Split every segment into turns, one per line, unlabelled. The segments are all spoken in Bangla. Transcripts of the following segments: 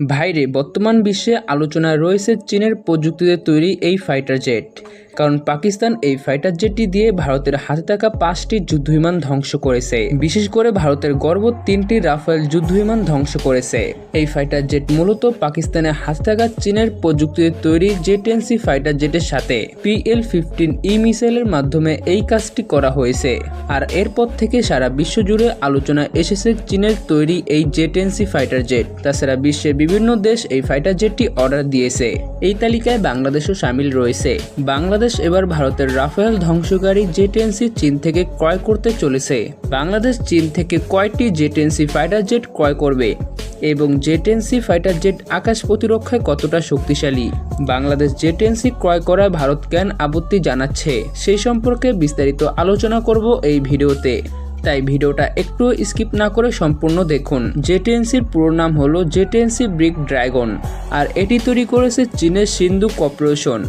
ভাইরে বর্তমান বিশ্বে আলোচনায় রয়েছে চীনের প্রযুক্তিতে তৈরি এই ফাইটার জেট। কারণ পাকিস্তান এই ফাইটার জেটটি দিয়ে ভারতের হাতে থাকা পাঁচটি যুদ্ধবিমান ধ্বংস করেছে। বিশেষ করে ভারতের গর্ব তিনটি রাফেল যুদ্ধবিমান ধ্বংস করেছে। এই ফাইটার জেট মূলত পাকিস্তানের হাতে থাকা চীনের প্রযুক্তিতে তৈরি জে টেনসি ফাইটার জেটের সাথে পিএল ফিফটিন ই মিসাইলের মাধ্যমে এই কাজটি করা হয়েছে। আর এরপর থেকে সারা বিশ্ব জুড়ে আলোচনা এসেছে চীনের তৈরি এই জে টেনসি ফাইটার জেট তাছাড়া বিশ্বের বিভিন্ন দেশ এই ফাইটার জেটটি অর্ডার দিয়েছে। এই তালিকায় বাংলাদেশও সামিল রয়েছে। বাংলাদেশ এবার ভারতের রাফেল ধ্বংসকারী জে টেনসি চীন থেকে ক্রয় করতে চলেছে। বাংলাদেশ চীন থেকে কয়টি জে টেনসি ফাইটার জেট ক্রয় করবে এবং জেটেন্সি ফাইটার জেট আকাশ প্রতিরক্ষায় কতটা শক্তিশালী? বাংলাদেশ জেটেন্সি ক্রয় করায় ভারত কেন আপত্তি জানাচ্ছে। সেই সম্পর্কে বিস্তারিত আলোচনা করব এই ভিডিওতে। তাই ভিডিওটা একটু স্কিপ না করে সম্পূর্ণ দেখুন। জেটেন্সির পুরো নাম হলো জেটেন্সি ব্রিক ড্রাগন, আর এটি তৈরি করেছে চীনের সিন্ধু কর্পোরেশন।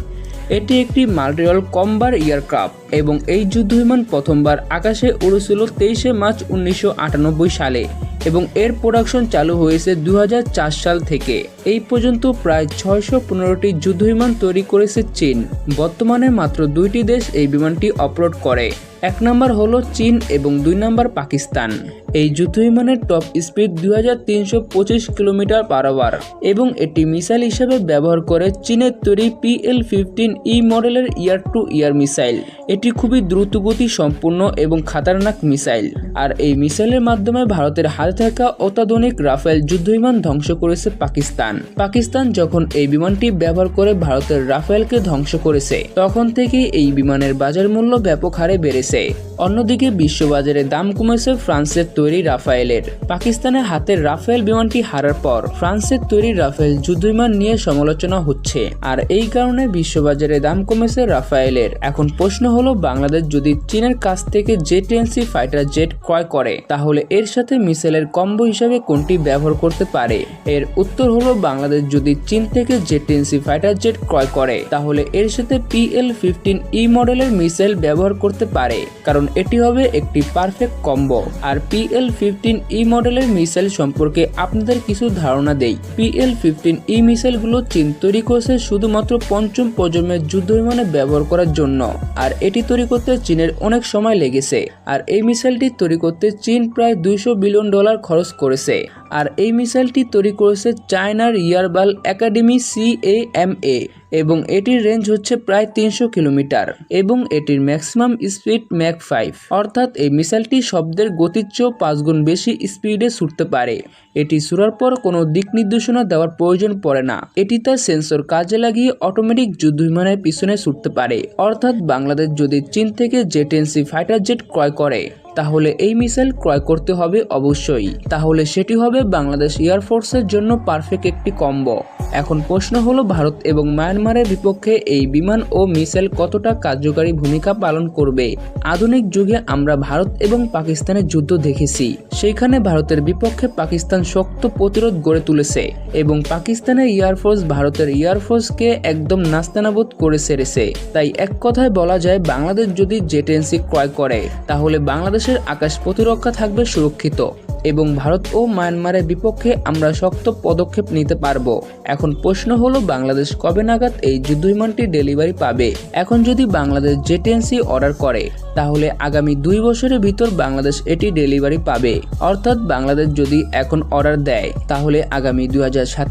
এটি একটি মাল্টিরল কম্বার এয়ারক্রাফট এবং এই যুদ্ধবিমান প্রথমবার আকাশে উড়েছিল তেইশে মার্চ উনিশশো আটানব্বই সালে এবং এর প্রোডাকশন চালু হয়েছে দু হাজার চার সাল থেকে। এই পর্যন্ত প্রায় ছয়শো পনেরোটি যুদ্ধবিমান তৈরি করেছে চীন। বর্তমানে মাত্র দুইটি দেশ এই বিমানটি অপারেট করে। এক নম্বর হলো চীন এবং দুই নম্বর পাকিস্তান। এই যুদ্ধ বিমানের টপ স্পিড দুই হাজার তিনশো পঁচিশ কিলোমিটার পার আওয়ার এবং এটি মিসাইল হিসেবে ব্যবহার করে চীনের তৈরি পিএল ফিফটিন ই মডেলের ইয়ার টু ইয়ার মিসাইল এটি খুবই দ্রুতগতি সম্পূর্ণ এবং খাতারনাক মিসাইল আর এই মিসাইলের মাধ্যমে ভারতের হাতে থাকা অত্যাধুনিক রাফেল যুদ্ধ বিমান ধ্বংস করেছে পাকিস্তান। পাকিস্তান যখন এই বিমানটি ব্যবহার করে ভারতের রাফেলকে ধ্বংস করেছে, তখন থেকে এই বিমানের বাজার মূল্য ব্যাপক হারে বেড়েছে। অন্যদিকে বিশ্ববাজারে দাম কমেছে ফ্রান্সের তৈরি রাফায়েলের। পাকিস্তানের হাতের রাফেল বিমানটি হারার পর ফ্রান্সের তৈরি রাফেল যুদ্ধবিমান নিয়ে সমালোচনা হচ্ছে। আর এই কারণে বিশ্ববাজারে দাম কমেছে রাফায়েলের। এখন প্রশ্ন হলো, বাংলাদেশ যদি চীনের কাছ থেকে জে টেনসি ফাইটার জেট ক্রয় করে, তাহলে এর সাথে মিসাইলের কম্বো হিসাবে কোনটি ব্যবহার করতে পারে? এর উত্তর হলো, বাংলাদেশ যদি চীন থেকে জে টেনসি ফাইটার জেট ক্রয় করে, তাহলে এর সাথে পিএল ফিফটিন ই মডেলের মিসাইল ব্যবহার করতে পারে। কারণ এটি হবে একটি পারফেক্ট কম্বো। আর পিএল ফিফটিন ই মডেলের মিসাইল সম্পর্কে আপনাদের কিছু ধারণা দেই। পিএল ফিফটিন ই মিসাইলগুলো চীন তৈরি করেছে শুধুমাত্র পঞ্চম প্রজন্মের যুদ্ধ বিমানে ব্যবহার করার জন্য, আর এটি তৈরি করতে চীনের অনেক সময় লেগেছে। আর এই মিসাইলটি তৈরি করতে চীন প্রায় দুইশো বিলিয়ন ডলার খরচ করেছে। আর এই মিসাইলটি তৈরি করেছে চায়নার ইয়ারবাল academy C A M A এবং এটির রেঞ্জ হচ্ছে প্রায় তিনশো কিলোমিটার এবং এটির ম্যাক্সিমাম স্পিড ম্যাক ফাইভ অর্থাৎ এই মিসাইলটি শব্দের গতির চেয়েও পাঁচ গুণ বেশি স্পিডে ছুটতে পারে। এটি ছুড়ার পর কোনো দিক নির্দেশনা দেওয়ার প্রয়োজন পড়ে না। এটি তার সেন্সর কাজে লাগিয়ে অটোমেটিক যুদ্ধবিমানের পিছনে ছুটতে পারে। অর্থাৎ বাংলাদেশ যদি চীন থেকে জেটেন্সি ফাইটার জেট ক্রয় করে, তাহলে এই মিসাইল ক্রয় করতে হবে অবশ্যই। তাহলে সেটি হবে বাংলাদেশ এয়ারফোর্সের জন্য পারফেক্ট একটি কম্বো এখন প্রশ্ন হলো, ভারত এবং মায়ানমারের বিপক্ষে এই বিমান ও মিসাইল কতটা কার্যকারী ভূমিকা পালন করবে? আধুনিক যুগে আমরা ভারত এবং পাকিস্তানের যুদ্ধ দেখেছি। সেইখানে ভারতের বিপক্ষে পাকিস্তান শক্ত প্রতিরোধ গড়ে তুলেছে এবং পাকিস্তানের এয়ারফোর্স ভারতের এয়ারফোর্সকে একদম নাস্তানাবোধ করে সেরেছে। তাই এক কথায় বলা যায়, বাংলাদেশ যদি জেটেন্সি ক্রয় করে, তাহলে বাংলাদেশের আকাশ প্রতিরক্ষা থাকবে সুরক্ষিত। এবং ভারত ও মায়ানমারের বিপক্ষে আমরা শক্ত পদক্ষেপ নিতে পারব। এখন প্রশ্ন হলো, বাংলাদেশ কবে নাগাদ এই যুদ্ধবিমানটি ডেলিভারি পাবে? এখন যদি বাংলাদেশ জেটেন্সি অর্ডার করে, তাহলে আগামী দুই বছরের ভিতর বাংলাদেশ এটি ডেলিভারি পাবে। অর্থাৎ বাংলাদেশ যদি এখন অর্ডার দেয়, তাহলে আগামী দুই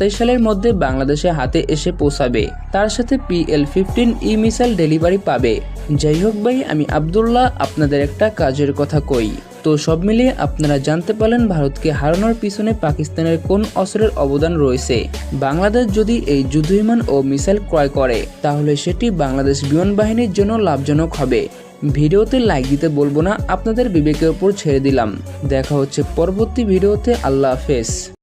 সালের মধ্যে বাংলাদেশে হাতে এসে পৌঁছাবে। তার সাথে PL fifteen E missile delivery পাবে। যাই হোক ভাই, আমি আবদুল্লাহ, আপনাদের একটা কাজের কথা কই। তো সব মিলিয়ে আপনারা জানতে পারলেন ভারতকে হারানোর পিছনে পাকিস্তানের কোন অস্ত্রের অবদান রয়েছে। বাংলাদেশ যদি এই যুদ্ধবিমান ও মিসাইল ক্রয় করে, তাহলে সেটি বাংলাদেশ বিমান বাহিনীর জন্য লাভজনক হবে। ভিডিওতে লাইক দিতে বলব না, আপনাদের বিবেকের উপর ছেড়ে দিলাম। দেখা হচ্ছে পরবর্তী ভিডিওতে, আল্লাহ হাফেজ।